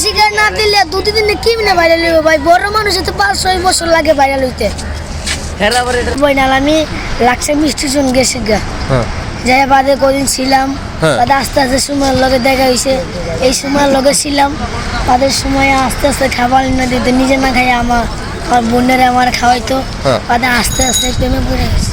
শিকার না দিলে দু দিনে ভাইরাল হইব ভাই? বড় মানুষের তো পাঁচ ছয় বছর লাগে ভাইরাল হইতে। বইনাল আমি লাক্সা মিষ্টি গেছি গা। হ্যাঁ। যাই বাদে কদিন ছিলাম হ্যাঁ। বাদে আস্তে আস্তে সময়ের লগে দেখা হয়েছে এই সময়ের লগে ছিলাম তাদের সময় আস্তে আস্তে খাবার না দিত নিজে না খাই আমার আমার বোনেরা আমার খাওয়াইতো। হ্যাঁ। বাদে আস্তে আস্তে প্রেমে পড়ে গেছে।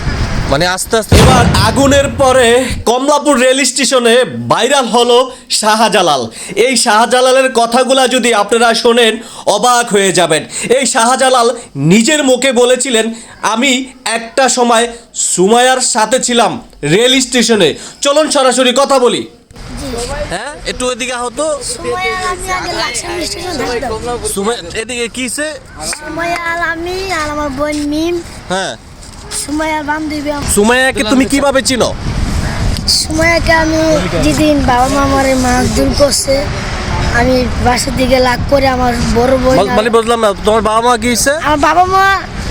মানে আস্তে আস্তে এবার আগুনের পরে কমলাপুর রেল স্টেশনে ভাইরাল হলো শাহজালাল। এই শাহজালালের কথাগুলা যদি আপনারা শোনেন অবাক হয়ে যাবেন। এই শাহজালাল নিজের মুখে বলেছিলেন আমি একটা সময় সুমায়ার সাথে ছিলাম রেল স্টেশনে। চলুন সরাসরি কথা বলি। হ্যাঁ একটু এদিকে হতো এদিকে কিসে আমি আর আমার বোন মিম। হ্যাঁ। সময় আর বান্ধবী সুমায়াকে তুমি কীভাবে চিনো? সময়কে আমি যেদিন বাবা মা আমার মাছ দূর করছে আমি বাসার দিকে লাগ করে আমার বড় বোন বল- মানে বুঝলাম না তোমার বাবা মা কি হয়েছে আমার বাবা মা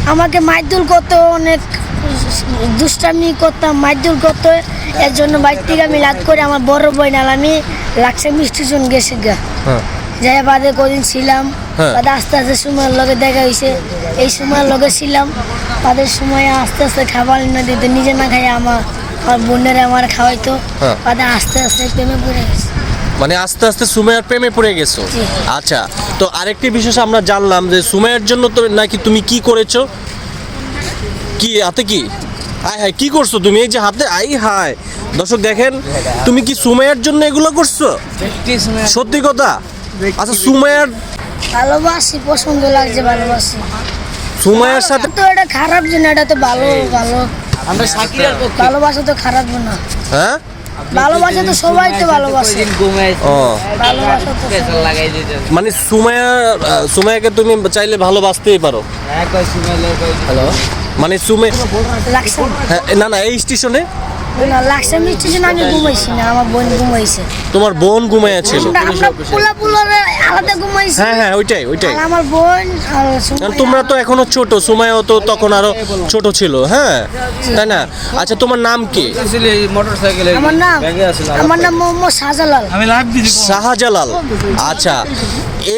আমাকে মাইদুল করতো অনেক দুষ্টামি করতাম মাইদুল করতো। এর জন্য বাইর থেকে আমি লাগ করে আমার বড় বোন আর আমি লাক্সা মিষ্টি শুন গেছি গা। হ্যাঁ। যাই বাদে কদিন ছিলাম হ্যাঁ। বাদে আস্তে আস্তে সময়ের লগে দেখা হয়েছে এই সময়ের লগে ছিলাম তাদের সময় আস্তে আস্তে খাবার না দিত নিজে না খাই আমার আমার বোনেরা আমার খাওয়াইতো। হ্যাঁ। বাদে আস্তে আস্তে প্রেমে পড়ে গেছে। মানে আস্তে আস্তে সুমাইয়ার প্রেমে পড়ে গেছো? আচ্ছা তো আরেকটি বিষয় আমরা জানলাম যে সুমাইয়ার জন্য তো নাকি তুমি কি করেছ? কি হাতে কি? আয় হায় কি করছ তুমি? এই যে হাতে আই হায়। দর্শক দেখেন তুমি কি সুমাইয়ার জন্য এগুলো করছ? সত্যি কথা? আচ্ছা সুমাইয়ার ভালোবাসি পছন্দ লাগছে ভালোবাসি। সুমাইয়ার সাথে তো এটা খারাপ যে না এটা তো ভালো ভালো। আমরা সাকিরার পক্ষে। ভালোবাসা তো খারাপ না। হ্যাঁ? ভালোবাসা তো সবাই তো ভালোবাসে। ও। ভালোবাসা তো লাগাই দিতে মানে সুমাইয়া আহ, সুমাইয়াকে তুমি চাইলে ভালোবাসতেই পারো। কয় সুমেলে কয় হ্যালো মানে সুমে হ্যাঁ না না এই স্টেশনে না মিষ্টি জন্য আমি ঘুমাইছি না আমার বোন ঘুমাইছে। তোমার বোন ঘুমাইয়া ছিল। আমরা পোলা পোলারে আলাদা ঘুমাইছি। হ্যাঁ হ্যাঁ ওইটাই ওইটাই। আর আমার বোন আর সুমাইয়া- তোমরা তো এখনও ছোট সময়ও তো তখন আরও ছোট ছিল হ্যাঁ? তাই না? আচ্ছা তোমার নাম কি? আসলে মোটর সাইকেলে আমার নাম ব্যাগে আমার নাম মোহাম্মদ শাহজালাল। আমি লাইভ দিছি শাহজালাল আচ্ছা।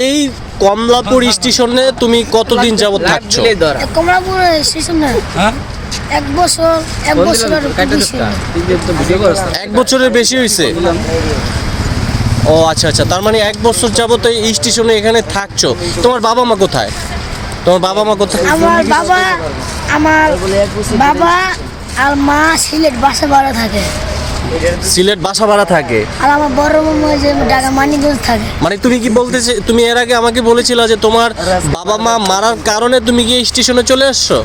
এই কমলাপুর স্টেশনে তুমি কতদিন যাবত থাকছো? দিলেই ধর। কমলাপুর স্টেশন? না হ্যাঁ? এক বছর বছরের বেশি হয়েছে ও আচ্ছা আচ্ছা। তার মানে এক বছর যাবত এই স্টেশনে এখানে থাকছো। তোমার বাবা মা কোথায়? তোমার বাবা মা কোথায়? আমার বাবা আমার বাবা আর মা সিলেট বাসে ভাড়া থাকে। সিলেট বাসা ভাড়া থাকে? আর আমার বড় মামা যে ঢাকা মানিকগঞ্জ থাকে। মানে তুমি কি বলতেছে তুমি এর আগে আমাকে বলেছিলে যে তোমার বাবা মা মারার কারণে তুমি কি এই স্টেশনে চলে আসছো?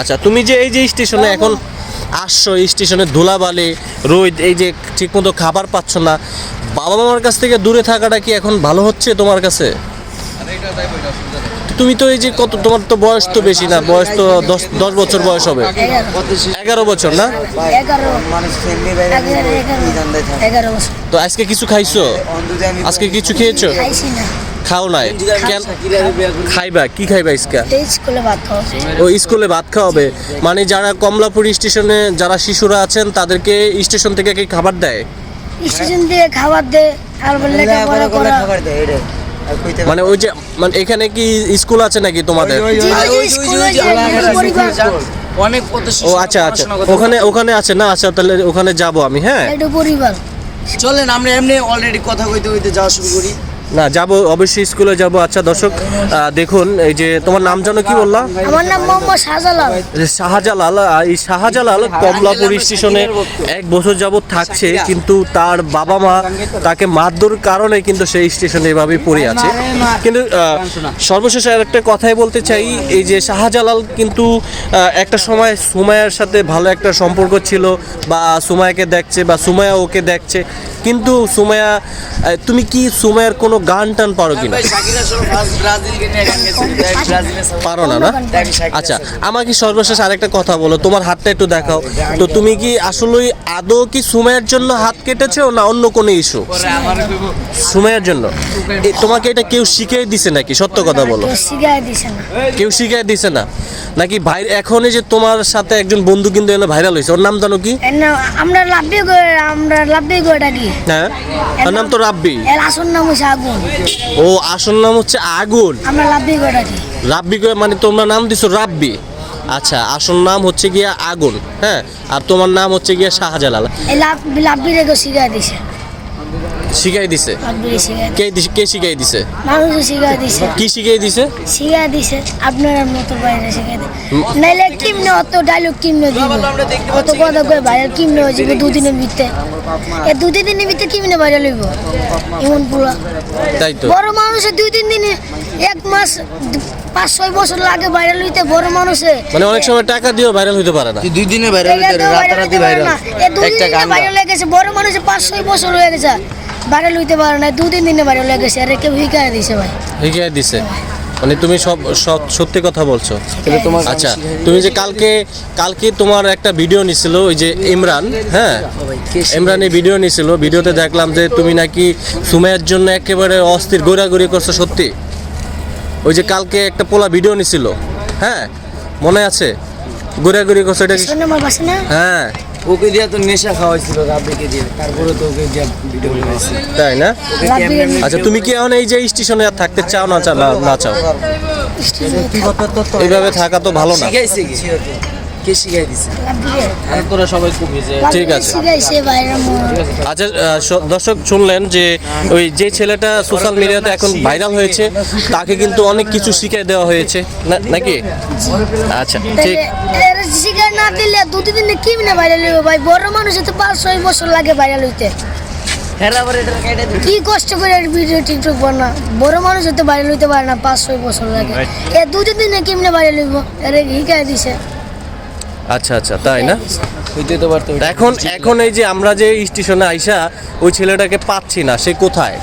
আচ্ছা তুমি যে এই যে স্টেশনে এখন আসছো এই স্টেশনে ধুলাবালি রোদ এই যে ঠিকমতো খাবার পাচ্ছ না বাবা মামার কাছ থেকে দূরে থাকাটা কি এখন ভালো হচ্ছে তোমার কাছে? তুমি তো এই যে কত তোমার তো বয়স তো বেশি না বয়স তো দশ দশ বছর বয়স হবে। এগারো বছর না? তো আজকে কিছু খাইছো? আজকে কিছু খেয়েছো? খাও নাই। কেন? খাইবা? কি খাইবা খাওয়া ও স্কুলে ভাত খাওয়াবে। মানে যারা কমলাপুর স্টেশনে যারা শিশুরা আছেন তাদেরকে স্টেশন থেকে কি খাবার দেয়? স্টেশন দিয়ে খাবার দে আর লেখাপড়া করা মানে ওই যে মানে এখানে কি স্কুল আছে নাকি তোমাদের? অনেক ও আচ্ছা আচ্ছা। ওখানে ওখানে আছে না? আচ্ছা তাহলে ওখানে যাব আমি হ্যাঁ? পরিবার। চলেন আমরা এমনি অলরেডি কথা কইতে কইতে যাওয়া শুরু করি। না যাব অবশ্যই স্কুলে যাব। আচ্ছা দর্শক দেখুন এই যে তোমার নাম জানো কি বললা? আমার নাম মোহাম্মদ শাহজালাল। শাহজালাল এই শাহজালাল কমলাপুর স্টেশনে এক বছর যাবৎ থাকছে কিন্তু তার বাবা মা তাকে মারধর কারণে কিন্তু সেই স্টেশনে এভাবে পড়ে আছে। কিন্তু সর্বশেষ আর একটা কথাই বলতে চাই এই যে শাহজালাল কিন্তু একটা সময় সুমায়ার সাথে ভালো একটা সম্পর্ক ছিল বা সুমায়াকে দেখছে বা সুমায়া ওকে দেখছে। কিন্তু সুমায়া তুমি কি সুমায়ার কোনো গান টান পারো কিনা? গেছিল দেখ পারো না না? আচ্ছা আমাকে সর্বশেষ আরেকটা কথা বলো তোমার হাতটা একটু দেখাও। তো তুমি কি আসলেই আদৌ কি সুমাইয়ের জন্য হাত কেটেছো না অন্য কোনো ইস্যু? পরে সুমাইয়ের জন্য? তোমাকে এটা কেউ শিখিয়ে দিছে নাকি? সত্য কথা বলো। কেউ শিখাই দিছে না। কেউ শিখিয়ে দিছে না? নাকি ভাই এখনই যে তোমার সাথে একজন বন্ধু কিন্তু এনে ভাইরাল হয়েছে ওর নাম জানো কি? আমরা লাভবি আমরা লাভবি গো ডাকি হ্যাঁ? ওর নাম তো রাব্বি। এর আসল নাম হচ্ছে আগুন আগুন ও আসল নাম হচ্ছে আগুন। আমরা রাব্বি করে মানে তোমরা নাম দিছো রাব্বি। আচ্ছা আসল নাম হচ্ছে গিয়া আগুন হ্যাঁ? আর তোমার নাম হচ্ছে গিয়া শাহজালাল। এই শিখাই দিছে। শিখাই দিছে? কে দিছে- কে শিখাই দিছে? মানুষ শিখাই দিছে। কি শিখাই দিছে? শিখাই দিছে আপনার মতো বাইরে শিখাই দিছে। নাইলে কিমনে অত ডায়লগ কিমনে দিব? অত কথা কয়ে ভাইরাল কিমনে হয়ে যাবে দুদিনের ভিতরে? এ দু তিন দিনের ভিতরে কিমনে ভাইরাল হইব? এমন পুরা। তাই তো। বড় মানুষের দুই তিন দিনে এক মাস পাঁচ ছয় বছর লাগে ভাইরাল হইতে বড় মানুষে। মানে অনেক সময় টাকা দিয়েও ভাইরাল হতে পারে না। দুই দিনে ভাইরাল এটা তো viral রাতারাতি ভাইরাল একটা দিনে গান গা। হয়ে গেছে বড় মানুষের পাঁচ ছয় বছর হয়ে গেছে। ভাইরাল হইতে পারে না দু তিন দিনে ভাইরাল হয়ে গেছে। আর কেউ হিকায় দিছে ভাই। শিখাই দিছে। মানে তুমি সব সব সত্যি কথা বলছো। তোমার আচ্ছা তুমি যে কালকে কালকে তোমার একটা ভিডিও নিছিল ওই যে ইমরান হ্যাঁ? ইমরান এই ভিডিও নিছিল ভিডিওতে দেখলাম যে তুমি নাকি সুমাইয়ের জন্য একেবারে অস্থির গোড়াগড়ি করছ সত্যি। ওই যে কালকে একটা পোলা ভিডিও নিছিল হ্যাঁ? মনে আছে? গোড়াগড়ি করছ এটা হ্যাঁ। ওকে দিয়ে তো নেশা খাওয়াইছিল রাব্বিকে দিয়ে। তারপরে তো ওকে দিয়া ভিডিও বানাইছে। তাই না? আচ্ছা তুমি কি এখন এই যে স্টেশনে আর থাকতে চাও না চাও না- চাও? এইভাবে থাকা তো ভালো না। শিখাইছে কি? কে শিখাই দিছে? আর তোরা সবাই কমে যায় ঠিক আছে। আচ্ছা দর্শক শুনলেন যে ওই যে ছেলেটা সোশ্যাল মিডিয়াতে এখন ভাইরাল হয়েছে তাকে কিন্তু অনেক কিছু শিখিয়ে দেওয়া হয়েছে। নাকি? আচ্ছা ঠিক। এর শিকার না দিলে দু তিন দিনে কিমনে ভাইরাল হইব ভাই? বড় মানুষের তো পাঁচ ছয় বছর লাগে ভাইরাল হইতে। হ্যাঁ কি কষ্ট করে ভিডিও টিকটক বানা বড় মানুষ তো ভাইরাল হইতে পারে না পাঁচ ছয় বছর লাগে। এ দু তিন দিনে কিমনে ভাইরাল হইব? এর হিকায় দিছে। আচ্ছা আচ্ছা তাই না? হইতে তো পারতো এখন এখন এই যে আমরা যে স্টেশনে আইসা ওই ছেলেটাকে পাচ্ছি না সে কোথায়?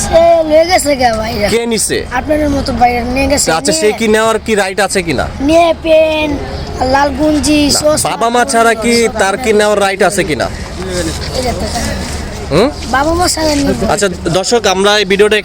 সে লয়ে গেছে কে ভাই কে নিছে? আপনাদের মতো ভাইরাল নিয়ে গেছে আচ্ছা সে কি নেওয়ার কি রাইট আছে কিনা? নিয়ে পেন লাল গুঞ্জি বাবা মা ছাড়া কি তার কি নেওয়ার রাইট আছে কিনা? হুম? বাবা মা ছাড়া আচ্ছা দর্শক আমরা এই ভিডিওটা